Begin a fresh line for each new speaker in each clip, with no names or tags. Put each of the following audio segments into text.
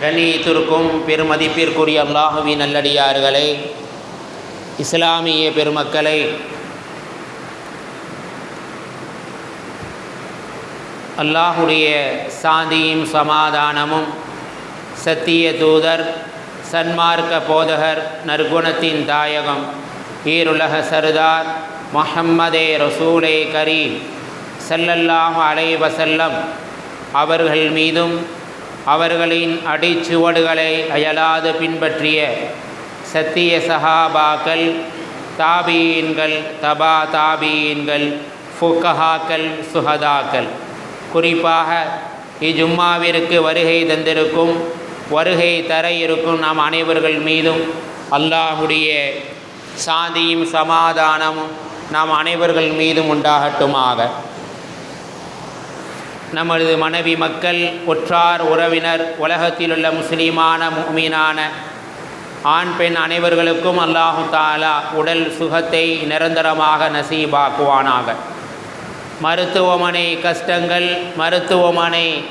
கண்ணியத்திற்கும் பெருமதிப்பிற்குரிய அல்லாஹுவின் நல்லடியார்களே இஸ்லாமிய பெருமக்களை அல்லாஹுடைய சாந்தியும் சமாதானமும் சத்திய தூதர் சன்மார்க்க போதகர் நற்குணத்தின் தாயகம் ஈருலக சர்தார் மஹம்மதே ரசூலே கரீம் ஸல்லல்லாஹு அலைஹி வஸல்லம் அவர்கள் மீதும் அவர்களின் அடிச்சுவடுகளை அயலாது பின்பற்றிய சத்திய சஹாபாக்கள் தாபீன்கள் தபா தாபீன்கள் ஃபுக்கஹாக்கள் சுஹதாக்கள். குறிப்பாக இஜும்மாவிற்கு வருகை தந்திருக்கும் வருகை தர இருக்கும் நாம் அனைவர்கள் மீதும் அல்லாஹுடைய சாந்தியும் சமாதானமும் நாம் அனைவர்கள் மீதும் உண்டாகட்டுமாக. நமது மனைவி மக்கள் ஒற்றார் உறவினர் உலகத்திலுள்ள முஸ்லீமான முமீனான ஆண் பெண் அனைவர்களுக்கும் அல்லாஹு தாலா உடல் சுகத்தை நிரந்தரமாக நசீபாக்குவானாக. மருத்துவமனை கஷ்டங்கள் மருத்துவமனை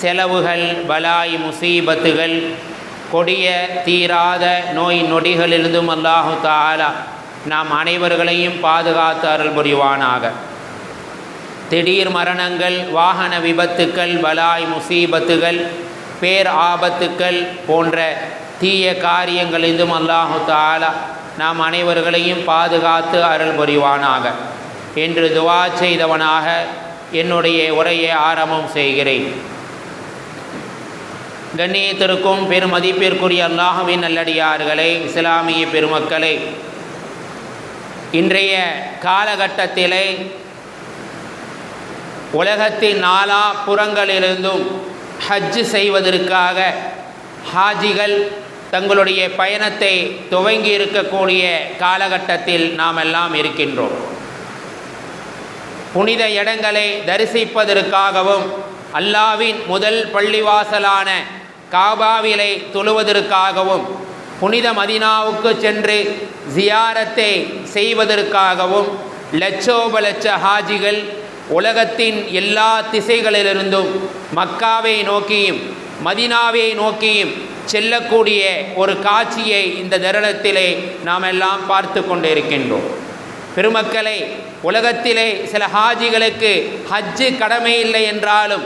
செலவுகள் பலாய் முசீபத்துகள் கொடிய தீராத நோய் நொடிகளிலிருந்தும் அல்லாஹு தாலா நாம் அனைவர்களையும் பாதுகாத்து அருள் புரிவானாக திடீர் மரணங்கள் வாகன விபத்துக்கள் பலாய் முசீபத்துகள் பேர் ஆபத்துக்கள் போன்ற தீய காரியங்களிலிருந்தும் அல்லாஹு தாலா நாம் அனைவர்களையும் பாதுகாத்து அருள் புரிவானாக. என்று துவா செய்தவனாக என்னுடைய உரையை ஆரம்பம் செய்கிறேன். கண்ணியத்திற்கும் பெருமதிப்பிற்குரிய அல்லாஹுவின் நல்லடியார்களே இஸ்லாமிய பெருமக்களே இன்றைய காலகட்டத்திலே உலகத்தின் நாலா புறங்களிலிருந்தும் ஹஜ்ஜு செய்வதற்காக ஹாஜிகள் தங்களுடைய பயணத்தை துவங்கி இருக்கக்கூடிய காலகட்டத்தில் நாம் எல்லாம் இருக்கின்றோம். புனித இடங்களை தரிசிப்பதற்காகவும் அல்லாவின் முதல் பள்ளிவாசலான காபாவிலை தொழுவதற்காகவும் புனித மதினாவுக்கு சென்று ஜியாரத்தை செய்வதற்காகவும் லட்சோப லட்ச ஹாஜிகள் உலகத்தின் எல்லா திசைகளிலிருந்தும் மக்காவை நோக்கியும் மதினாவை நோக்கியும் செல்லக்கூடிய ஒரு காட்சியை இந்த தருணத்திலே நாம் எல்லாம் பார்த்து கொண்டிருக்கின்றோம். பெருமக்களை உலகத்திலே சில ஹாஜிகளுக்கு ஹஜ்ஜு கடமை இல்லை என்றாலும்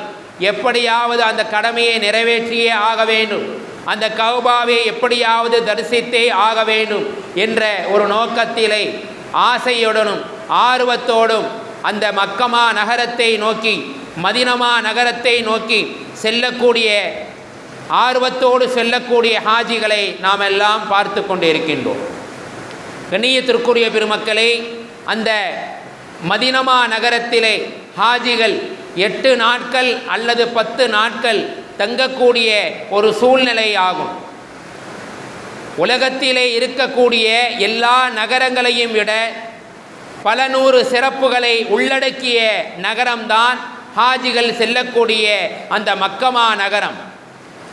எப்படியாவது அந்த கடமையை நிறைவேற்றியே ஆக வேண்டும். அந்த கௌபாவை எப்படியாவது தரிசித்தே ஆக வேண்டும் என்ற ஒரு நோக்கத்திலே ஆசையுடனும் ஆர்வத்தோடும் அந்த மக்கமா நகரத்தை நோக்கி மதினமா நகரத்தை நோக்கி செல்லக்கூடிய ஆர்வத்தோடு செல்லக்கூடிய ஹாஜிகளை நாம் எல்லாம் பார்த்து கொண்டிருக்கின்றோம். கண்ணியத்திற்குரிய பெருமக்களே அந்த மதினமா நகரத்திலே ஹாஜிகள் எட்டு நாட்கள் அல்லது பத்து நாட்கள் தங்கக்கூடிய ஒரு சூழ்நிலை ஆகும். உலகத்திலே இருக்கக்கூடிய எல்லா நகரங்களையும் விட பல நூறு சிறப்புகளை உள்ளடக்கிய நகரம்தான் ஹாஜிகள் செல்லக்கூடிய அந்த மக்கமா நகரம்.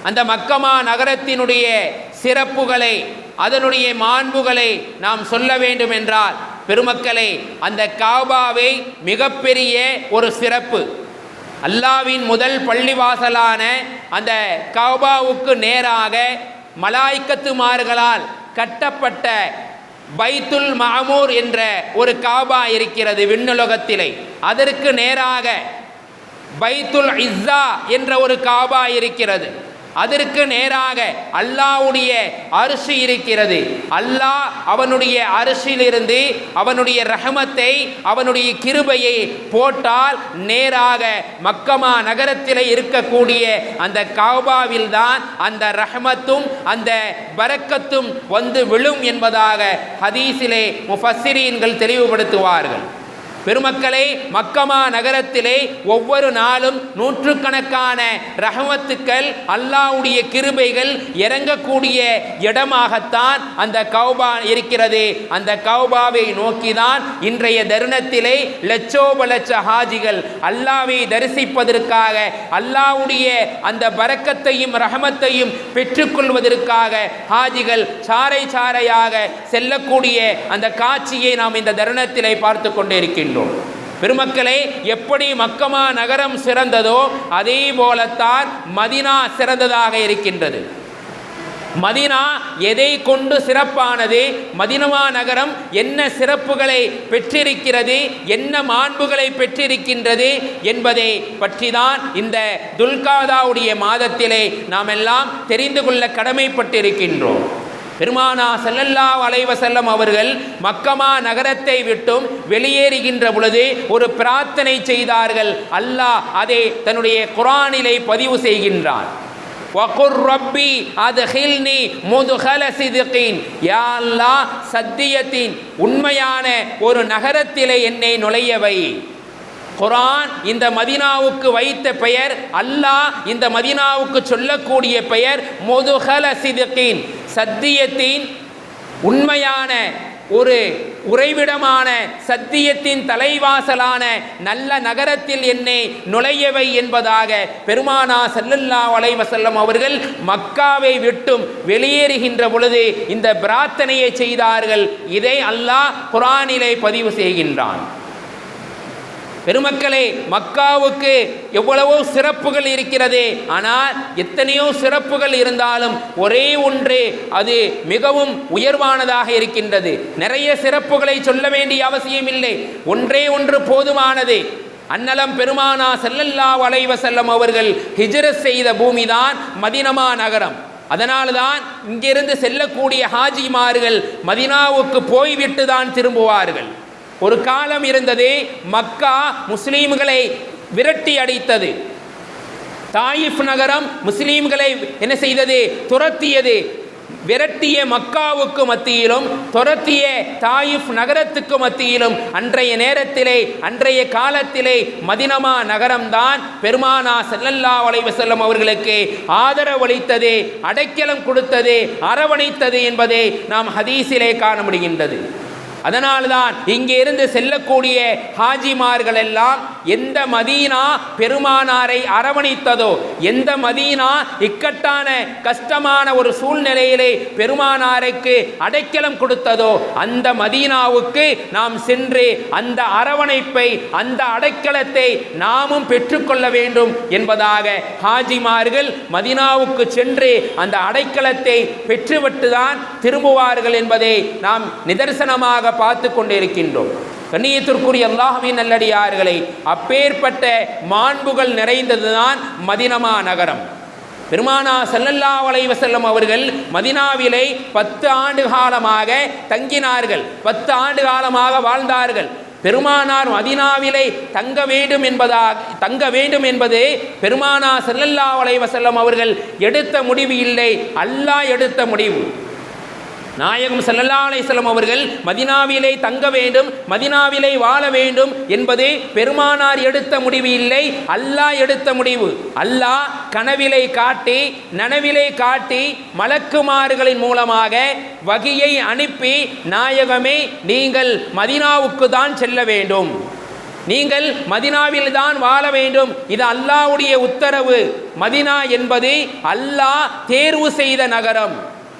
அந்த மக்கமா நகரத்தினுடைய சிறப்புகளை அதனுடைய மாண்புகளை நாம் சொல்ல வேண்டும் என்றால் பெருமக்களை அந்த காபாவை மிகப்பெரிய ஒரு சிறப்பு. அல்லாவின் முதல் பள்ளிவாசலான அந்த காபாவுக்கு நேராக மலாய்க்கத்துமார்களால் கட்டப்பட்ட பைத்துல் மாமூர் என்ற ஒரு காபா இருக்கிறது விண்ணுலகத்திலே. அதற்கு நேராக பைத்துல் இஸ்ஸா என்ற ஒரு காபா இருக்கிறது. அதற்கு நேராக அல்லாவுடைய அரிசி இருக்கிறது. அல்லாஹ் அவனுடைய அரிசியிலிருந்து அவனுடைய ரஹமத்தை அவனுடைய கிருபையை போட்டால் நேராக மக்கமா நகரத்தில் இருக்கக்கூடிய அந்த காபாவில் தான் அந்த ரஹமத்தும் அந்த பரக்கத்தும் வந்து விழும் என்பதாக ஹதீஸிலே முஃபஸ்ஸிரீன்கள் தெளிவுபடுத்துவார்கள். பெருமக்களே மக்கமா நகரத்திலே ஒவ்வொரு நாளும் நூற்றுக்கணக்கான ரஹமத்துக்கள் அல்லாவுடைய கிருபைகள் இறங்கக்கூடிய இடமாகத்தான் அந்த கௌபா இருக்கிறது. அந்த கௌபாவை நோக்கிதான் இன்றைய தருணத்திலே லட்சோப லட்ச ஹாஜிகள் அல்லாவை தரிசிப்பதற்காக அல்லாவுடைய அந்த பறக்கத்தையும் ரஹமத்தையும் பெற்றுக்கொள்வதற்காக ஹாஜிகள் சாறை சாறையாக செல்லக்கூடிய அந்த காட்சியை நாம் இந்த தருணத்திலே பார்த்து கொண்டிருக்கின்றோம் பெருமக்களே எப்படி மக்கமா நகரம் சிறந்ததோ அதே போலத்தான் மதினா சிறந்ததாக இருக்கின்றது. மதினா எதை கொண்டு சிறப்பானது? மதினமா நகரம் என்ன சிறப்புகளை பெற்றிருக்கிறது? என்ன மாண்புகளை பெற்றிருக்கின்றது என்பதை பற்றிதான் இந்த துல்காதாவுடைய மாதத்திலே நாம் எல்லாம் தெரிந்து கொள்ள கடமைப்பட்டிருக்கின்றோம். பெருமானா செல்லல்லா செல்லம் அவர்கள் மக்கமா நகரத்தை விட்டும் வெளியேறுகின்ற பொழுது ஒரு பிரார்த்தனை செய்தார்கள். அல்லாஹ் அதை தன்னுடைய குரானிலை பதிவு செய்கின்றான். வகுர் ரப்பி அது ஹில்னி முதுகல சிதுகின். யா சத்தியத்தின் உண்மையான ஒரு நகரத்திலே என்னை நுழையவை. குரான் இந்த மதினாவுக்கு வைத்த பெயர் அல்லாஹ் இந்த மதினாவுக்கு சொல்லக்கூடிய பெயர் முதுகல சிதுக்கின் சத்தியத்தின் உண்மையான ஒரு உறைவிடமான சத்தியத்தின் தலைவாசலான நல்ல நகரத்தில் என்னை நுழையவை என்பதாக பெருமானா சல்லல்லா வலைவசல்லம் அவர்கள் மக்காவை விட்டும் வெளியேறுகின்ற பொழுது இந்த பிரார்த்தனையை செய்தார்கள். இதை அல்லாஹ் குரானிலே பதிவு செய்கின்றான். பெருமக்களே மக்காவுக்கு எவ்வளவோ சிறப்புகள் இருக்கிறது. ஆனால் எத்தனையோ சிறப்புகள் இருந்தாலும் ஒரே ஒன்று அது மிகவும் உயர்வானதாக இருக்கின்றது. நிறைய சிறப்புகளை சொல்ல வேண்டிய அவசியம் இல்லை ஒன்றே ஒன்று போதுமானது. அன்னலம் பெருமானா செல்லல்லா வளைவ செல்லம் அவர்கள் ஹிஜரத் செய்த பூமிதான் மதினமா நகரம். அதனால்தான் இங்கிருந்து செல்லக்கூடிய ஹாஜிமார்கள் மதினாவுக்கு போய்விட்டு தான் திரும்புவார்கள். ஒரு காலம் இருந்தது மக்கா முஸ்லீம்களை விரட்டி அடித்தது. தாயிஃப் நகரம் முஸ்லீம்களை என்ன செய்தது? துரத்தியது. விரட்டிய மக்காவுக்கு மத்தியிலும் துரத்திய தாயிஃப் நகரத்துக்கு மத்தியிலும் அன்றைய நேரத்திலே அன்றைய காலத்திலே மதினமா நகரம்தான் பெருமானா செல்லல்லா செல்லும் அவர்களுக்கு ஆதரவளித்தது அடைக்கலம் கொடுத்தது அரவணைத்தது என்பதை நாம் ஹதீஸிலே காண முடிகின்றது. அதனால்தான் இங்கே இருந்து செல்லக்கூடிய ஹாஜிமார்கள் எல்லாம் எந்த மதீனா பெருமானாரை அரவணைத்ததோ எந்த மதீனா இக்கட்டான கஷ்டமான ஒரு சூழ்நிலையிலே பெருமானாருக்கு அடைக்கலம் கொடுத்ததோ அந்த மதீனாவுக்கு நாம் சென்று அந்த அரவணைப்பை அந்த அடைக்கலத்தை நாமும் பெற்றுக்கொள்ள வேண்டும் என்பதாக ஹாஜிமார்கள் மதினாவுக்கு சென்று அந்த அடைக்கலத்தை பெற்றுவிட்டுதான் திரும்புவார்கள் என்பதை நாம் நிதர்சனமாக பார்த்து கொண்டிருக்கின்றோம் கண்ணியத்திற்குரிய அல்லாஹுவின் நல்லடியார்களை அப்பேற்பட்ட மாண்புகள் நிறைந்ததுதான் மதினமா நகரம். பெருமானா செல்லல்லா வலைவசல்லம் அவர்கள் மதினாவிலை பத்து ஆண்டு காலமாக தங்கினார்கள். பத்து ஆண்டு காலமாக வாழ்ந்தார்கள். பெருமானார் மதினாவிலை தங்க வேண்டும் என்பதாக தங்க வேண்டும் என்பது பெருமானா செல்லல்லா வலைவசல்லம் அவர்கள் எடுத்த முடிவு இல்லை. அல்லாஹ் எடுத்த முடிவு. நாயகம் செல்லல்லா அலைசலம் அவர்கள் மதினாவிலே தங்க வேண்டும் மதினாவிலே வாழ வேண்டும் என்பது பெருமானார் எடுத்த முடிவு இல்லை. அல்லாஹ் எடுத்த முடிவு. அல்லாஹ் கனவிலை காட்டி நனவிலை காட்டி மலக்குமாறுகளின் மூலமாக வகையை அனுப்பி நாயகமே நீங்கள் மதினாவுக்கு தான் செல்ல வேண்டும். நீங்கள் மதினாவில் தான் வாழ வேண்டும். இது அல்லாவுடைய உத்தரவு. மதினா என்பது அல்லாஹ் தேர்வு செய்த நகரம்.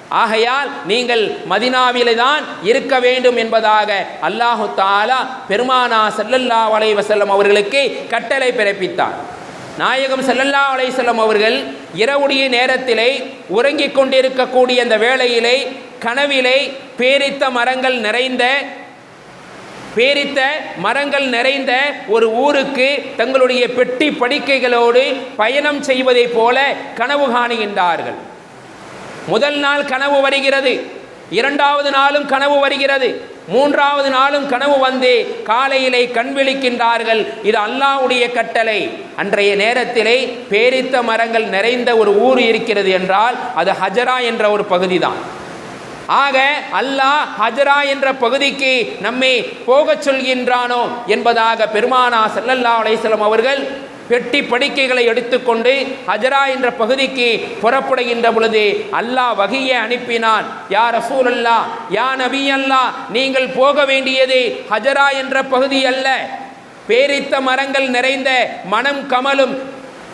ஆகையால் நீங்கள் மதினாவிலே தான் இருக்க வேண்டும் என்பதாக அல்லாஹு தாலா பெருமானா செல்லல்லா வலைவசல்லம் அவர்களுக்கு கட்டளை பிறப்பித்தார். நாயகம் செல்லல்லா அலைசல்லம் அவர்கள் இரவுடைய நேரத்திலே உறங்கிக் கொண்டிருக்கக்கூடிய அந்த வேளையிலே கனவிலே பேரித்த மரங்கள் நிறைந்த பேரித்த மரங்கள் நிறைந்த ஒரு ஊருக்கு தங்களுடைய பெட்டி படிக்கைகளோடு பயணம் செய்வதைப் போல கனவு காணுகின்றார்கள். முதல் நாள் கனவு வருகிறது. இரண்டாவது நாளும் கனவு வருகிறது. மூன்றாவது நாளும் கனவு வந்து காலையிலே கண் விழிக்கின்றார்கள். இது அல்லாவுடைய கட்டளை. அன்றைய நேரத்திலே பேரித்த மரங்கள் நிறைந்த ஒரு ஊர் இருக்கிறது என்றால் அது ஹஜரா என்ற ஒரு பகுதி தான் ஆக அல்லாஹ் ஹஜரா என்ற பகுதிக்கு நம்மை போகச் சொல்கின்றானோ என்பதாக பெருமானா செல்லல்லா அலையம் அவர்கள் பெட்டி படிக்கைகளை எடுத்துக்கொண்டு ஹஜரா என்ற பகுதிக்கு புறப்படுகின்ற பொழுது அல்லாஹ் வகையை அனுப்பினான். யா ரசூல் அல்லா யா நபி அல்லா நீங்கள் போக வேண்டியது ஹஜரா என்ற பகுதி அல்ல. பேரித்த மரங்கள் நிறைந்த மனம் கமலும்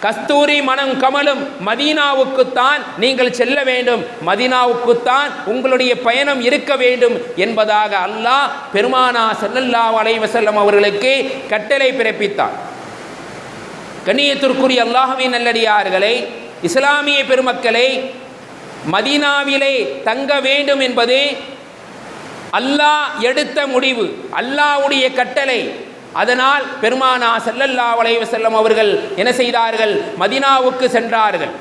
கஸ்தூரி மனம் கமலும் மதீனாவுக்குத்தான் நீங்கள் செல்ல வேண்டும். மதீனாவுக்குத்தான் உங்களுடைய பயணம் இருக்க வேண்டும் என்பதாக அல்லாஹ் பெருமானா செல்லல்லா அலைவசல்லம் அவர்களுக்கு கட்டளை பிறப்பித்தார் கண்ணியத்திற்குரிய அல்லாஹுவின் நல்லடியார்களை இஸ்லாமிய பெருமக்களை மதீனாவிலே தங்க வேண்டும் என்பது அல்லாஹ் எடுத்த முடிவு அல்லாஹ்வுடைய கட்டளை. அதனால் பெருமானா செல்லல்லா வளைவு செல்லம் அவர்கள் என்ன செய்தார்கள்? மதீனாவுக்கு சென்றார்கள்.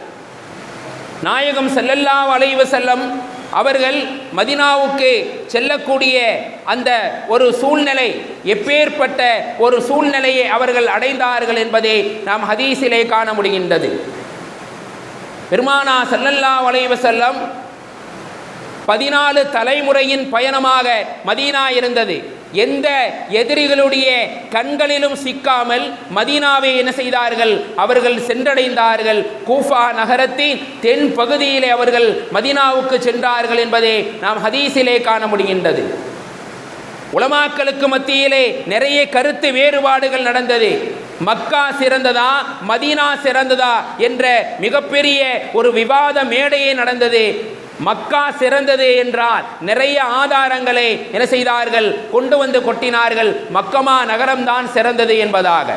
நாயகம் செல்லல்லா வளைவு செல்லம் அவர்கள் மதினாவுக்கு செல்லக்கூடிய அந்த ஒரு சூழ்நிலை எப்பேற்பட்ட ஒரு சூழ்நிலையை அவர்கள் அடைந்தார்கள் என்பதை நாம் ஹதீஸிலே காண முடிகின்றது. பெருமானா ஸல்லல்லாஹு வளைவு செல்லம் பதினாலு தலைமுறையின் பயணமாக மதீனா இருந்தது. எந்த எதிரிகளுடைய கண்களிலும் சிக்காமல் மதீனாவை என்ன செய்தார்கள்? அவர்கள் சென்றடைந்தார்கள். கூஃபா நகரத்தின் தென் பகுதியிலே அவர்கள் மதீனாவுக்கு சென்றார்கள் என்பதை நாம் ஹதீஸிலே காண முடிகின்றது. உலமாக்களுக்கு மத்தியிலே நிறைய கருத்து வேறுபாடுகள் நடந்தது. மக்கா சிறந்ததா மதீனா சிறந்ததா என்ற மிகப்பெரிய ஒரு விவாத மேடையே நடந்தது. மக்கா சிறந்தது என்றால் நிறைய ஆதாரங்களை என்ன செய்தார்கள்? கொண்டு வந்து கொட்டினார்கள். மக்கமா நகரம்தான் சிறந்தது என்பதாக.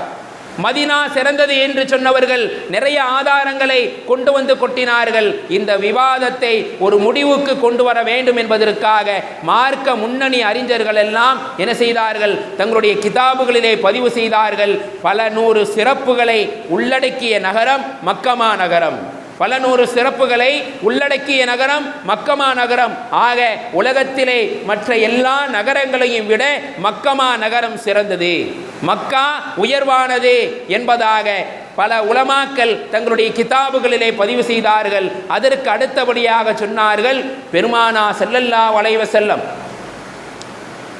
மதினா சிறந்தது என்று சொன்னவர்கள் நிறைய ஆதாரங்களை கொண்டு வந்து கொட்டினார்கள். இந்த விவாதத்தை ஒரு முடிவுக்கு கொண்டு வர வேண்டும் என்பதற்காக மார்க்க முன்னணி அறிஞர்கள் எல்லாம் என்ன செய்தார்கள்? தங்களுடைய கிதாபுகளிலே பதிவு செய்தார்கள். பல நூறு சிறப்புகளை உள்ளடக்கிய நகரம் மக்கமா நகரம். பல நூறு சிறப்புகளை உள்ளடக்கிய நகரம் மக்கமா நகரம். ஆக உலகத்திலே மற்ற எல்லா நகரங்களையும் விட மக்கமா நகரம் சிறந்தது. மக்கா உயர்வானது என்பதாக பல உலமாக்கள் தங்களுடைய கிதாபுகளிலே பதிவு செய்தார்கள். அதற்கு அடுத்தபடியாக சொன்னார்கள் பெருமானா செல்லல்லா வளைவ செல்லம்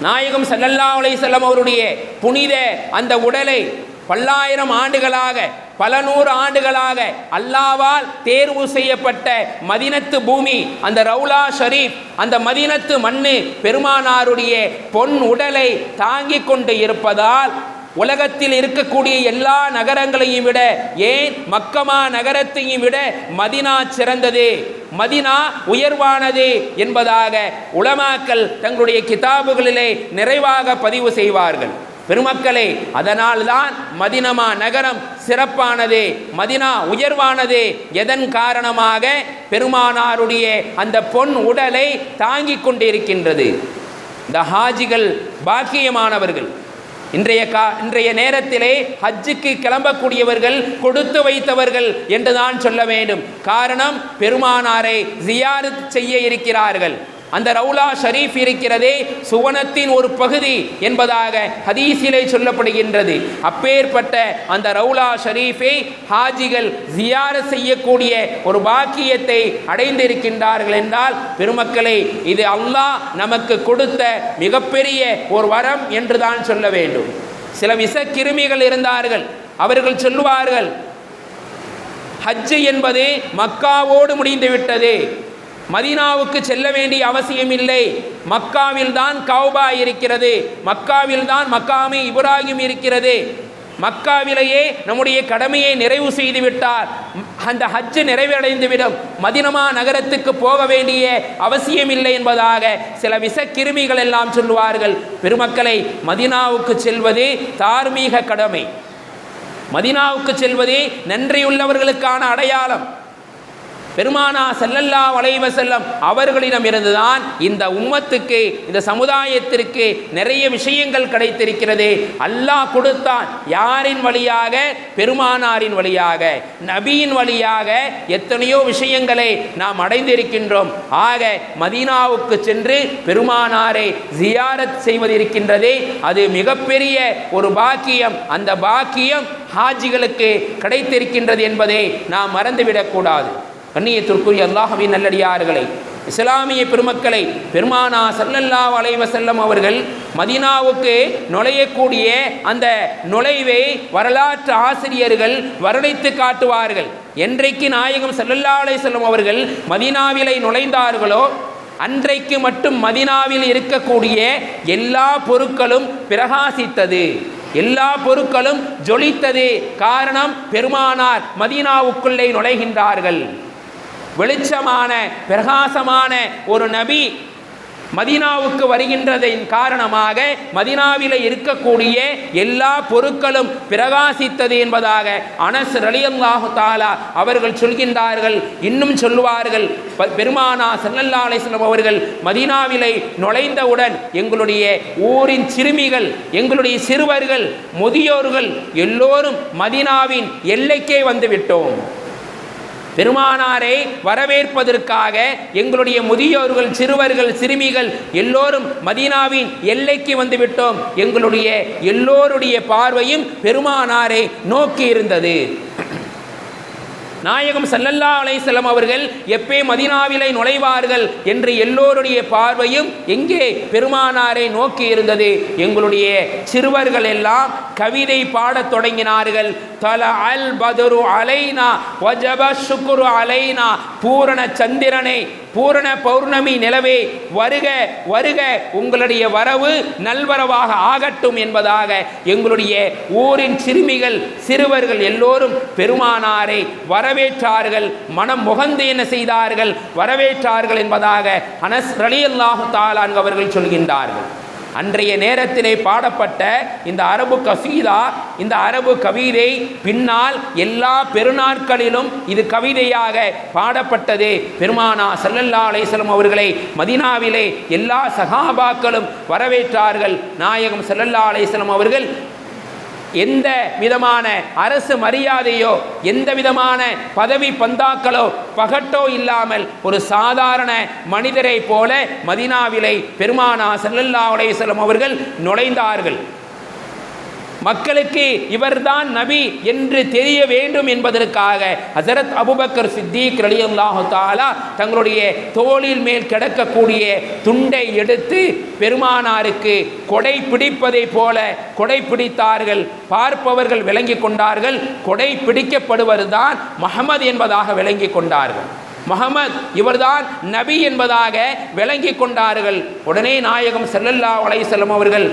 நாயகம் செல்லல்லா சல்லல்லா செல்லம் அவருடைய புனித அந்த உடலை பல்லாயிரம் ஆண்டுகளாக பல நூறு ஆண்டுகளாக அல்லாவால் தேர்வு செய்யப்பட்ட மதினத்து பூமி அந்த ரவுலா ஷரீப் அந்த மதினத்து மண்ணு பெருமானாருடைய பொன் உடலை தாங்கிக் கொண்டு இருப்பதால் உலகத்தில் இருக்கக்கூடிய எல்லா நகரங்களையும் விட ஏன் மக்கமா நகரத்தையும் விட மதினா சிறந்தது? மதினா உயர்வானது என்பதாக உலமாக்கள் தங்களுடைய கிதாபுகளிலே நிறைவாக பதிவு செய்வார்கள். பெருமக்களே அதனால்தான் மதினமா நகரம் சிறப்பானது மதினா உயர்வானது எதன் காரணமாக பெருமானாருடைய அந்த பொன் உடலை தாங்கிக் கொண்டிருக்கின்றது. இந்த ஹாஜிகள் பாக்கியமானவர்கள். இன்றைய கா இன்றைய நேரத்திலே ஹஜ்ஜுக்கு கிளம்பக்கூடியவர்கள் கொடுத்து வைத்தவர்கள் என்றுதான் சொல்ல வேண்டும். காரணம் பெருமானாரை ஜியாரத் செய்ய இருக்கிறார்கள். அந்த ரவுலா ஷரீஃப் இருக்கிறதே சுவனத்தின் ஒரு பகுதி என்பதாக ஹதீஸிலே சொல்லப்படுகின்றது. அப்பேற்பட்ட அந்த ரவுலா ஷரீஃபை ஹாஜிகள் ஜியார செய்யக்கூடிய ஒரு பாக்கியத்தை அடைந்திருக்கின்றார்கள் என்றால் பெருமக்களை இது அல்லாஹ் நமக்கு கொடுத்த மிகப்பெரிய ஒரு வரம் என்று தான் சொல்ல வேண்டும். சில விஷ கிருமிகள் இருந்தார்கள். அவர்கள் சொல்லுவார்கள் ஹஜ்ஜு என்பது மக்காவோடு முடிந்து விட்டது மதீனாவுக்கு செல்ல வேண்டிய அவசியம் இல்லை மக்காவில் தான் கௌபா இருக்கிறது. மக்காவில் தான் மக்காமி இப்ராஹிம் இருக்கிறது. மக்காவிலேயே நம்முடைய கடமையை நிறைவு செய்து விட்டார் அந்த ஹஜ்ஜு நிறைவடைந்துவிடும். மதினமா நகரத்துக்கு போக வேண்டிய அவசியம் இல்லை என்பதாக சில விஷக்கிருமிகள் எல்லாம் சொல்லுவார்கள். பெருமக்களை மதினாவுக்கு செல்வது தார்மீக கடமை. மதினாவுக்கு செல்வதே நன்றியுள்ளவர்களுக்கான அடையாளம். பெருமானா செல்லல்லா வளைவ செல்லம் அவர்களிடம் இருந்துதான் இந்த உம்மத்துக்கு இந்த சமுதாயத்திற்கு நிறைய விஷயங்கள் கிடைத்திருக்கிறது. அல்லாஹ் கொடுத்தான் யாரின் வழியாக? பெருமானாரின் வழியாக. நபியின் வழியாக எத்தனையோ விஷயங்களை நாம் அடைந்திருக்கின்றோம். ஆக மதீனாவுக்கு சென்று பெருமானாரை ஜியாரத் செய்வதிருக்கின்றதே. அது மிகப்பெரிய ஒரு பாக்கியம். அந்த பாக்கியம் ஹாஜிகளுக்கு கிடைத்திருக்கின்றது என்பதை நாம் மறந்துவிடக்கூடாது. கண்ணியத்திற்குரிய அல்லாஹவின் நல்லடியார்களை இஸ்லாமிய பெருமக்களை பெருமானா சல்லல்லா அலைவ செல்லம் அவர்கள் மதீனாவுக்கு நுழையக்கூடிய அந்த நுழைவை வரலாற்று ஆசிரியர்கள் வரணித்து காட்டுவார்கள். என்றைக்கு நாயகம் சல்லல்லா அலை அவர்கள் மதினாவிலை நுழைந்தார்களோ அன்றைக்கு மட்டும் மதினாவில் இருக்கக்கூடிய எல்லா பொருட்களும் பிரகாசித்தது. எல்லா பொருட்களும் ஜொலித்தது. காரணம் பெருமானார் மதீனாவுக்குள்ளே நுழைகின்றார்கள். வெளிச்சமான பிரகாசமான ஒரு நபி மதீனாவுக்கு வருகின்றதின் காரணமாக மதினாவில் இருக்கக்கூடிய எல்லா பொருட்களும் பிரகாசித்தது என்பதாக அனஸ் ரலியல்லாஹு தாலா அவர்கள் சொல்கின்றார்கள். இன்னும் சொல்லுவார்கள். பெருமானா சல்லல்லா அலிஸ்லாம் அவர்கள் மதீனாவிலே நுழைந்தவுடன் எங்களுடைய ஊரின் சிறுமிகள் எங்களுடைய சிறுவர்கள் முதியோர்கள் எல்லோரும் மதினாவின் எல்லைக்கே வந்துவிட்டோம் பெருமானாரை வரவேற்பதற்காக எங்களுடைய முதியோர்கள் சிறுவர்கள் சிறுமிகள் எல்லோரும் மதீனாவின் எல்லைக்கு வந்துவிட்டோம். எங்களுடைய எல்லோருடைய பார்வையும் பெருமானாரை நோக்கி இருந்தது நாயகம் சல்லல்லா அலைசல்லம் அவர்கள் எப்பே மதினாவிலை நுழைவார்கள் என்று எல்லோருடைய பார்வையும் எங்கே பெருமானாரை நோக்கி இருந்தது. எங்களுடைய சிறுவர்கள் எல்லாம் கவிதை பாடத் தொடங்கினார்கள். தல அல் பதுரு அலைனா வஜப சுக்குரு அலைனா பூரண சந்திரனை பூரண பௌர்ணமி நிலவே வருக வருக உங்களுடைய வரவு நல்வரவாக ஆகட்டும் என்பதாக எங்களுடைய ஊரின் சிறுமிகள் சிறுவர்கள் எல்லோரும் பெருமானாரை வரவேற்றார்கள் மனம் முகந்து என்ன செய்தார்கள் வரவேற்றார்கள் என்பதாக அனஸ் ரலியல்லாஹு தாலான் அவர்கள் சொல்கின்றார்கள். அன்றைய நேரத்திலே பாடப்பட்ட இந்த அரபு கசீதா இந்த அரபு கவிதை பின்னால் எல்லா பெருநாட்களிலும் இது கவிதையாக பாடப்பட்டது. பெருமானா சல்லல்லா அலைசலம் அவர்களை மதீனாவிலே எல்லா சகாபாக்களும் வரவேற்றார்கள். நாயகம் சல்லல்லா அலைசலம் அவர்கள் எந்த விதமான அரசு மரியாதையோ எந்த விதமான பதவி பந்தாக்களோ பகட்டோ இல்லாமல் ஒரு சாதாரண மனிதரை போல மதினாவிலை பெருமானா செல்லல்லா அலைஹி அவர்கள் நுழைந்தார்கள். மக்களுக்கு இவர்தான் நபி என்று தெரிய வேண்டும் என்பதற்காக ஹசரத் அபுபக்கர் சித்திக் ரலியல்லாஹு தாலா தங்களுடைய தோளில் மேல் கிடக்கக்கூடிய துண்டை எடுத்து பெருமானாருக்கு கொடை பிடிப்பதைப் போல கொடை பிடித்தார்கள். பார்ப்பவர்கள் விளங்கி கொண்டார்கள். கொடை பிடிக்கப்படுவதுதான் மஹமது என்பதாக விளங்கிக் கொண்டார்கள். முகமது இவர்தான் நபி என்பதாக விளங்கி கொண்டார்கள். உடனே நாயகம் செல்லல்லா வலைசல்லம் அவர்கள்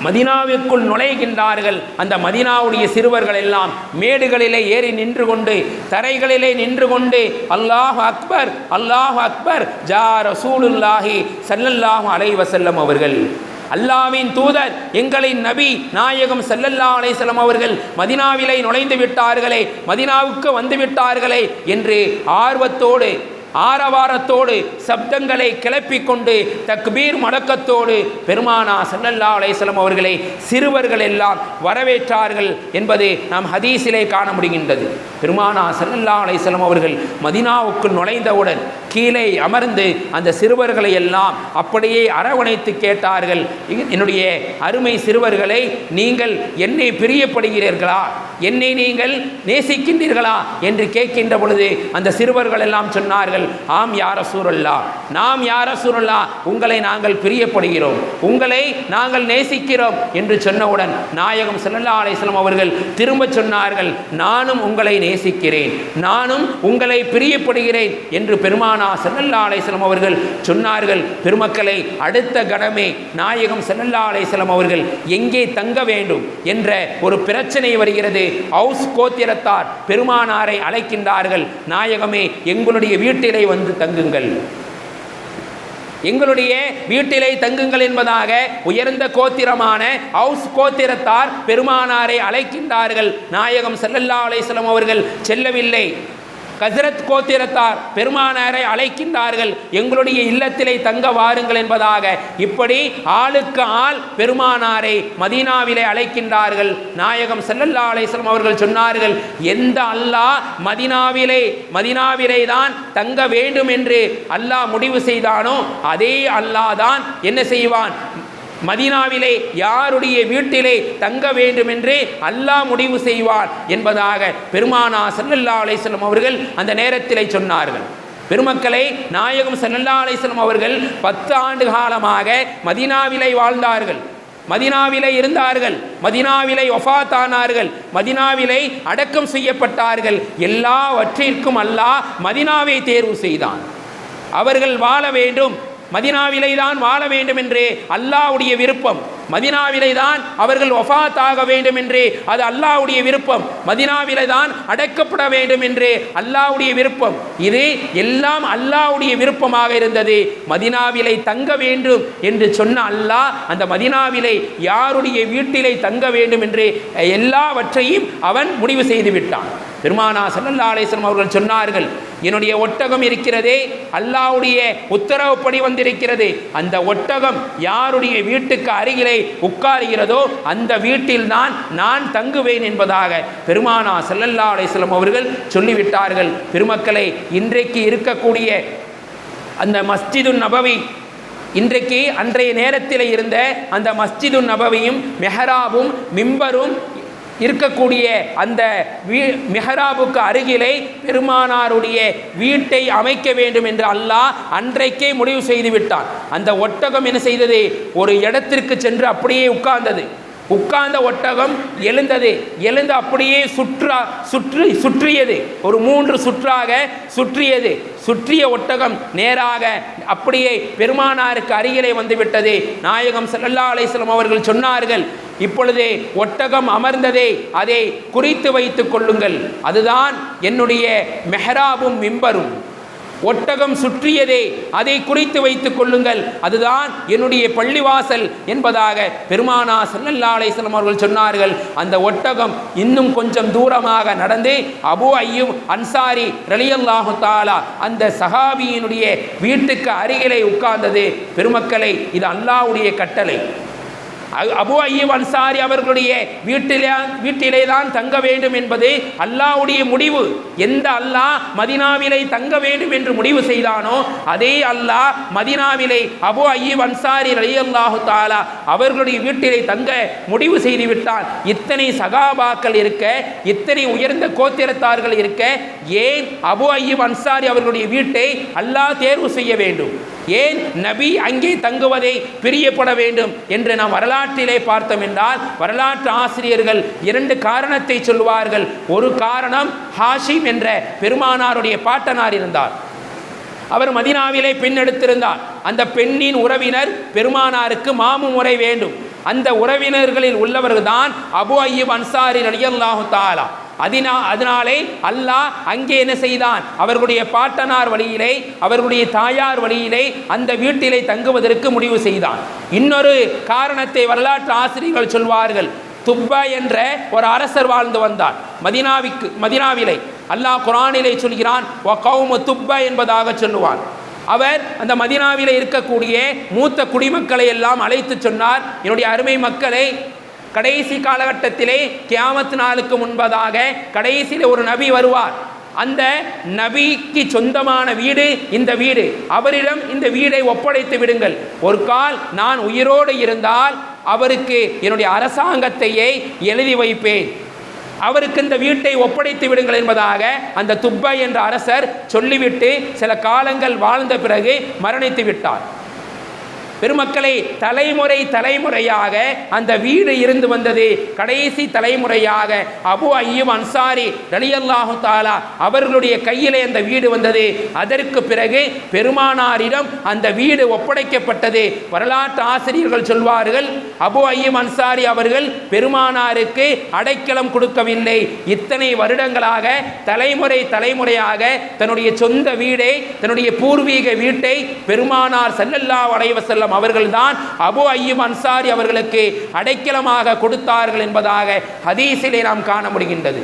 மதினாவிற்குள் நுழைகின்றார்கள். அந்த மதினாவுடைய சிறுவர்கள் எல்லாம் மேடுகளிலே ஏறி நின்று கொண்டு தரைகளிலே நின்று கொண்டு அல்லாஹ் அக்பர் அல்லாஹ் அக்பர் ஜா ரசூலுல்லாஹி சல்லல்லாஹு அலைவசல்லம் அவர்கள். அல்லாவின் தூதர் எங்களின் நபி நாயகம் செல்லல்லா அலைசலம் அவர்கள் மதினாவிலே நுழைந்து விட்டார்களே மதினாவுக்கு வந்து விட்டார்களே என்று ஆர்வத்தோடு ஆரவாரத்தோடு சப்தங்களை கிளப்பி கொண்டு தக்பீர் மடக்கத்தோடு பெருமானா சல்லல்லா அலைஹி அவர்களை சிறுவர்கள் எல்லாம் வரவேற்றார்கள் என்பது நாம் ஹதீஸிலே காண முடிகின்றது. பெருமானா சல்லல்லா அலைஹி அவர்கள் மதினாவுக்குள் நுழைந்தவுடன் கீழே அமர்ந்து அந்த சிறுவர்களை எல்லாம் அப்படியே அரவணைத்து கேட்டார்கள். என்னுடைய அருமை சிறுவர்களை நீங்கள் என்னை பிரியப்படுகிறீர்களா? என்னை நீங்கள் நேசிக்கின்றீர்களா என்று கேட்கின்ற பொழுது அந்த சிறுவர்கள் எல்லாம் சொன்னார்கள் ஆம் யார சூரல்லா நாம் யார சூரல்லா உங்களை நாங்கள் பிரியப்படுகிறோம் உங்களை நாங்கள் நேசிக்கிறோம் என்று சொன்னவுடன் நாயகம் ஸல்லல்லாஹு அலிஸ்லாம் அவர்கள் திரும்ப சொன்னார்கள் நானும் உங்களை நேசிக்கிறேன் நானும் உங்களை பிரியப்படுகிறேன் என்று பெருமானா ஸல்லல்லாஹு அலிஸ்லாம் அவர்கள் சொன்னார்கள். பெருமக்களை அடுத்த கணமே நாயகம் ஸல்லல்லாஹு அலிஸ்லாம் அவர்கள் எங்கே தங்க வேண்டும் என்ற ஒரு பிரச்சனை வருகிறது. அவுஸ் கோத்திரத்தார் பெருமானாரை அழைக்கின்றார்கள். நாயகமே எங்களுடைய வீட்டிலே வந்து தங்குங்கள். எங்களுடைய வீட்டிலே தங்குங்கள் என்பதாக உயர்ந்த கோத்திரமான ஹவுஸ் கோத்திரத்தார் பெருமானாரை அழைக்கின்றார்கள். நாயகம் செல்லல்லா அலைசலம் அவர்கள் செல்லவில்லை. கசரத் கோத்திரத்தார் பெருமானாரை அழைக்கின்றார்கள். எங்களுடைய இல்லத்திலே தங்க வாருங்கள் என்பதாக. இப்படி ஆளுக்கு ஆள் பெருமானாரை மதீனாவிலே அழைக்கின்றார்கள். நாயகம் செல்லல்லா அலைஹி அவர்கள் சொன்னார்கள் எந்த அல்லாஹ் மதீனாவிலே மதீனாவிலே தான் தங்க வேண்டும் என்று அல்லாஹ் முடிவு செய்தானோ அதே அல்லாஹ் தான் என்ன செய்வான்? மதினாவிலே யாருடைய வீட்டிலே தங்க வேண்டும் என்று அல்லாஹ் முடிவு செய்வார் என்பதாக பெருமானா சல்லல்லா அலிஸ்லம் அவர்கள் அந்த நேரத்திலே சொன்னார்கள். பெருமக்களை நாயகம் சல்லல்லா அலிஸ்லம் அவர்கள் பத்து ஆண்டு காலமாக மதினாவிலே வாழ்ந்தார்கள். மதினாவிலே இருந்தார்கள். மதினாவிலே ஒஃபாத்தானார்கள் மதினாவிலே அடக்கம் செய்யப்பட்டார்கள். எல்லாவற்றிற்கும் அல்லாஹ் மதினாவை தேர்வு செய்தான். அவர்கள் வாழ வேண்டும். மதினாவிலே தான் வாழ வேண்டும் என்று அல்லாஹ்வுடைய விருப்பம். மதினாவிலே தான் அவர்கள் ஒஃபாத் ஆக வேண்டும் என்று அது அல்லாஹ்வுடைய விருப்பம். மதினாவிலே தான் அடைக்கப்பட வேண்டும் என்று அல்லாவுடைய விருப்பம். இது எல்லாம் அல்லாவுடைய விருப்பமாக இருந்தது. மதினாவிலே தங்க வேண்டும் என்று சொன்ன அல்லாஹ் அந்த மதினாவிலே யாருடைய வீட்டிலே தங்க வேண்டும் என்று எல்லாவற்றையும் அவன் முடிவு செய்து விட்டான். பெருமானா சல்லல்லா அலேஸ்வரம் அவர்கள் சொன்னார்கள் என்னுடைய ஒட்டகம் இருக்கிறதே அல்லாவுடைய உத்தரவுப்படி வந்திருக்கிறது. அந்த ஒட்டகம் யாருடைய வீட்டுக்கு அருகிலே உட்காருகிறதோ அந்த வீட்டில் தான் நான் தங்குவேன் என்பதாக பெருமானா செல்லல்லா அலிஸ்லாம் அவர்கள் சொல்லிவிட்டார்கள். பெருமக்களை இன்றைக்கு இருக்கக்கூடிய அந்த மஸ்ஜிது நபவி இன்றைக்கு அன்றைய நேரத்தில் இருந்த அந்த மஸ்ஜிது நபவியும் மெஹராவும் மிம்பரும் இருக்கக்கூடிய அந்த வீ மெஹராபுக்கு அருகிலே பெருமானாருடைய வீட்டை அமைக்க வேண்டும் என்று அல்லாஹ் அன்றைக்கே முடிவு செய்து விட்டான். அந்த ஒட்டகம் என்ன செய்தது? ஒரு இடத்திற்கு சென்று அப்படியே உட்கார்ந்தது. உட்கார்ந்த ஒட்டகம் எழுந்தது. எழுந்து அப்படியே சுற்றா சுற்றி சுற்றியது. ஒரு மூன்று சுற்றாக சுற்றியது. சுற்றிய ஒட்டகம் நேராக அப்படியே பெருமானாருக்கு அருகிலே வந்துவிட்டது. நாயகம் சல்லல்லா அலிஸ்லம் அவர்கள் சொன்னார்கள் இப்பொழுது ஒட்டகம் அமர்ந்ததே அதை குறித்து வைத்துக் கொள்ளுங்கள். அதுதான் என்னுடைய மெஹராபும் மிம்பரும். ஒட்டகம் சுற்றியதே. அதை குறித்து வைத்துக் கொள்ளுங்கள். அதுதான் என்னுடைய பள்ளிவாசல் என்பதாக பெருமானா சல்லல்லா அலைஹிஸ்ஸலாம் அவர்கள் சொன்னார்கள். அந்த ஒட்டகம் இன்னும் கொஞ்சம் தூரமாக நடந்து அபு ஐயும் அன்சாரி ரலியல்லாஹு தாலா அந்த சஹாபியினுடைய வீட்டுக்கு அருகிலே உட்கார்ந்தது. பெருமக்களை இது அல்லாவுடைய கட்டளை. அபு ஐயூப் அன்சாரி அவர்களுடைய வீட்டிலே வீட்டிலே தான் தங்க வேண்டும் என்பது அல்லாஹ்வுடைய முடிவு. எந்த அல்லாஹ் மதினாவிலே தங்க வேண்டும் என்று முடிவு செய்தானோ அதே அல்லாஹ் மதினாவிலே அபு ஐயூப் அன்சாரி ரலியல்லாஹு தாலா அவர்களுடைய வீட்டிலே தங்க முடிவு செய்து விட்டான் இத்தனை சகாபாக்கள் இருக்க இத்தனை உயர்ந்த கோத்திரத்தார்கள் இருக்க ஏன் அபு ஐயூப் அன்சாரி அவர்களுடைய வீட்டை அல்லாஹ் தேர்வு செய்ய வேண்டும்? ஏன் நபி அங்கே தங்குவதை பிரியப்பட வேண்டும் என்று நாம் வரலாற்றிலே பார்த்தோம் என்றால் வரலாற்று ஆசிரியர்கள் இரண்டு காரணத்தை சொல்வார்கள் ஒரு காரணம் ஹாஷிம் என்ற பெருமானாருடைய பாட்டனார் இருந்தார். அவர் மதினாவிலே பெண் எடுத்திருந்தார். அந்த பெண்ணின் உறவினர் பெருமானாருக்கு மாமு முறை வேண்டும். அந்த உறவினர்களில் உள்ளவர்கள் தான் அபு ஐயப் அன்சாரி ரலியல்லாஹு தாலா அதினா அதனாலே அல்லாஹ் அங்கே என்ன செய்தான்? அவர்களுடைய பாட்டனார் வழியிலே அவர்களுடைய தாயார் வழியிலே அந்த வீட்டிலே தங்குவதற்கு முடிவு செய்தான். இன்னொரு காரணத்தை வரலாற்று ஆசிரியர்கள் சொல்வார்கள். துப்பா என்ற ஒரு அரசர் வாழ்ந்து வந்தார். மதினாவிக்கு மதினாவிலே. அல்லாஹ் குரானிலே சொல்கிறான் கௌம துப்பா என்பதாக சொல்லுவான். அவர் அந்த மதினாவில் இருக்கக்கூடிய மூத்த குடிமக்களை எல்லாம் அழைத்து சொன்னார். என்னுடைய அருமை மக்களை கடைசி காலகட்டத்திலே கியாமத்து நாளுக்கு முன்பதாக கடைசியில் ஒரு நபி வருவார். அந்த நபிக்கு சொந்தமான வீடு இந்த வீடு. அவரிடம் இந்த வீடை ஒப்படைத்து விடுங்கள். ஒரு கால் நான் உயிரோடு இருந்தால் அவருக்கு என்னுடைய அரசாங்கத்தையே எழுதி வைப்பேன். அவருக்கு இந்த வீட்டை ஒப்படைத்து விடுங்கள் என்பதாக அந்த துப்பை என்ற அரசர் சொல்லிவிட்டு சில காலங்கள் வாழ்ந்த பிறகு மரணித்து விட்டார். பெருமக்களே தலைமுறை தலைமுறையாக அந்த வீடு இருந்து வந்தது. கடைசி தலைமுறையாக அபு ஐயூப் அன்சாரி ரலியல்லாஹு தாலா அவர்களுடைய கையிலே அந்த வீடு வந்தது. அதற்கு பிறகு பெருமானாரிடம் அந்த வீடு ஒப்படைக்கப்பட்டது. வரலாற்று ஆசிரியர்கள் சொல்வார்கள் அபு ஐயூப் அன்சாரி அவர்கள் பெருமானாருக்கு அடைக்கலம் கொடுக்கவில்லை. இத்தனை வருடங்களாக தலைமுறை தலைமுறையாக தன்னுடைய சொந்த வீடை தன்னுடைய பூர்வீக வீட்டை பெருமானார் சல்லல்லா வளைவ செல்லும் வஸல்லம் அவர்கள்தான் அபு ஐயும் அன்சாரி அவர்களுக்கு அடைக்கலமாக கொடுத்தார்கள் என்பதாக ஹதீஸிலே நாம் காண முடிகின்றது.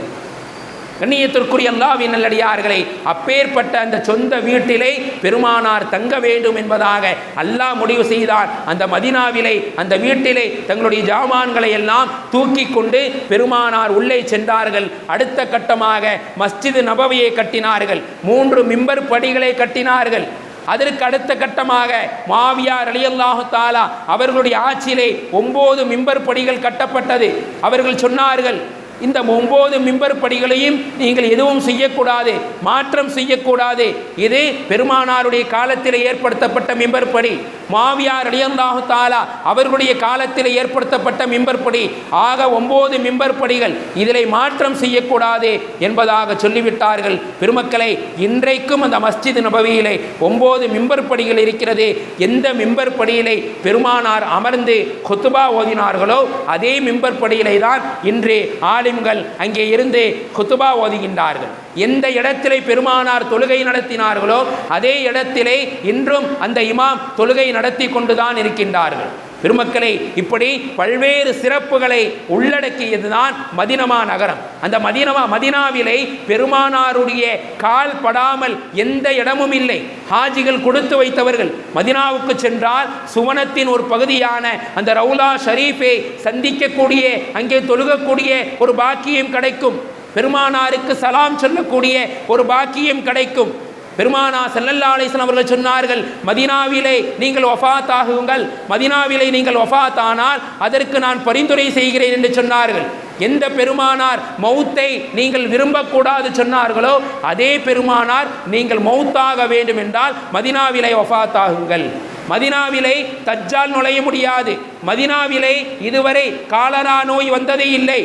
கண்ணியத்திற்குரிய அல்லாவின் நல்லடியார்களை அப்பேற்பட்ட அந்த சொந்த வீட்டிலே பெருமானார் தங்க வேண்டும் என்பதாக அல்லாஹ் முடிவு செய்தார் அந்த மதினாவிலே அந்த வீட்டிலே தங்களுடைய ஜாமான்களை எல்லாம் தூக்கி கொண்டு பெருமானார் உள்ளே சென்றார்கள். அடுத்த கட்டமாக மஸ்ஜிது நபவியை கட்டினார்கள். மூன்று மிம்பர் படிகளை கட்டினார்கள். அதற்கு அடுத்த கட்டமாக மாவியார் அலியல்லாஹு தாலா அவர்களுடைய ஆட்சியிலே ஒன்பது மிம்பர் படிகள் கட்டப்பட்டது. அவர்கள் சொன்னார்கள் இந்த ஒன்பது மிம்பர் படிகளையும் நீங்கள் எதுவும் செய்யக்கூடாது மாற்றம் செய்யக்கூடாது. இது பெருமானாருடைய காலத்தில் ஏற்படுத்தப்பட்ட மிம்பர் படி. மாவியார் அலியல்லாஹு தாலா அவர்களுடைய காலத்தில் ஏற்படுத்தப்பட்ட மிம்பர் படி. ஆக ஒன்பது மிம்பர் படிகள் இதில் மாற்றம் செய்யக்கூடாது என்பதாக சொல்லிவிட்டார்கள். பெருமக்களை இன்றைக்கும் அந்த மஸ்ஜித் நபவியிலே ஒன்பது மிம்பர் படிகள் இருக்கிறது. எந்த மிம்பர் படியிலே பெருமானார் அமர்ந்து கொத்துபா ஓதினார்களோ அதே மிம்பர் படியிலே தான் இன்று ஆலிம்கள் அங்கே இருந்து குத்துபா ஓதுகின்றார்கள். எந்த இடத்திலே பெருமானார் தொழுகை நடத்தினார்களோ அதே இடத்திலே இன்றும் அந்த இமாம் தொழுகை நடத்தி கொண்டுதான் இருக்கின்றார்கள். பெருமக்களை இப்படி பல்வேறு சிறப்புகளை உள்ளடக்கியதுதான் மதினமா நகரம். அந்த மதினமா மதினாவிலே பெருமானாருடைய கால் படாமல் எந்த இடமும் இல்லை. ஹாஜிகள் கொடுத்து வைத்தவர்கள். மதினாவுக்கு சென்றால் சுவனத்தின் ஒரு பகுதியான அந்த ரவுலா ஷரீஃபை சந்திக்கக்கூடிய அங்கே தொழுகக்கூடிய ஒரு பாக்கியம் கிடைக்கும். பெருமானாருக்கு சலாம் சொல்லக்கூடிய ஒரு பாக்கியம் கிடைக்கும். பெருமானா செல்லல்லா அலிஸ்லாம் அவர்கள் சொன்னார்கள் மதினாவிலே நீங்கள் ஒஃபாத் ஆகுங்கள் மதினாவிலே நீங்கள் ஒஃபாத் ஆனால் அதற்கு நான் பரிந்துரை செய்கிறேன் என்று சொன்னார்கள். எந்த பெருமானார் மௌத்தை நீங்கள் விரும்பக்கூடாது சொன்னார்களோ அதே பெருமானார் நீங்கள் மௌத்தாக வேண்டும் என்றால் மதினாவிலே ஒஃபாத்தாகுங்கள் மதினாவிலே தஜ்ஜால் நுழைய முடியாது. மதினாவிலே இதுவரை காலரா நோய் வந்ததே இல்லை.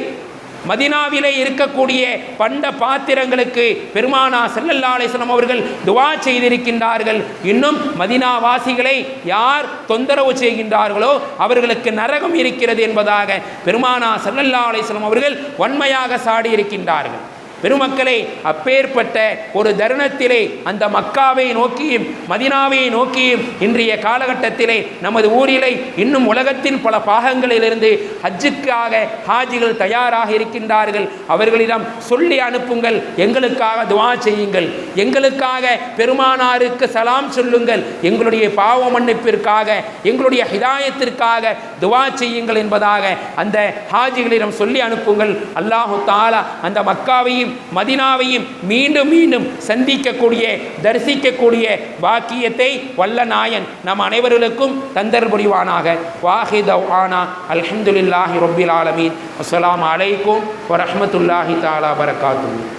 மதினாவிலே இருக்கக்கூடிய பண்ட பாத்திரங்களுக்கு பெருமானா செல்லல்லா அலிஸ்லாம் அவர்கள் துவா செய்திருக்கின்றார்கள். இன்னும் மதினாவாசிகளை யார் தொந்தரவு செய்கின்றார்களோ அவர்களுக்கு நரகம் இருக்கிறது என்பதாக பெருமானா செல்லல்லா அலிஸ்லாம் அவர்கள் வன்மையாக சாடியிருக்கின்றார்கள். பெருமக்களே அப்பேற்பட்ட ஒரு தருணத்திலே அந்த மக்காவை நோக்கியும் மதினாவை நோக்கியும் இன்றைய காலகட்டத்திலே நமது ஊரிலே இன்னும் உலகத்தின் பல பாகங்களிலிருந்து ஹஜ்ஜுக்காக ஹாஜிகள் தயாராக இருக்கின்றார்கள். அவர்களிடம் சொல்லி அனுப்புங்கள் எங்களுக்காக துவா செய்யுங்கள் எங்களுக்காக பெருமானாருக்கு சலாம் சொல்லுங்கள் எங்களுடைய பாவ மன்னிப்பிற்காக எங்களுடைய ஹிதாயத்திற்காக துவா செய்யுங்கள் என்பதாக அந்த ஹாஜிகளிடம் சொல்லி அனுப்புங்கள். அல்லாஹு தாலா அந்த மக்காவையும் மதினாவையும் மீண்டும் மீண்டும் சந்திக்கக்கூடிய தரிசிக்கக்கூடிய பாக்கியத்தை வல்ல நாயன் நம் அனைவர்களுக்கும் தந்தர் புரிவானாக வாஹித் ஆனா அல்ஹம்துலில்லாஹி ரொபில் ஆலமீன். அஸ்லாம் அலைக்கும் வரமத்துல்லாஹி தாலா பரகாத்து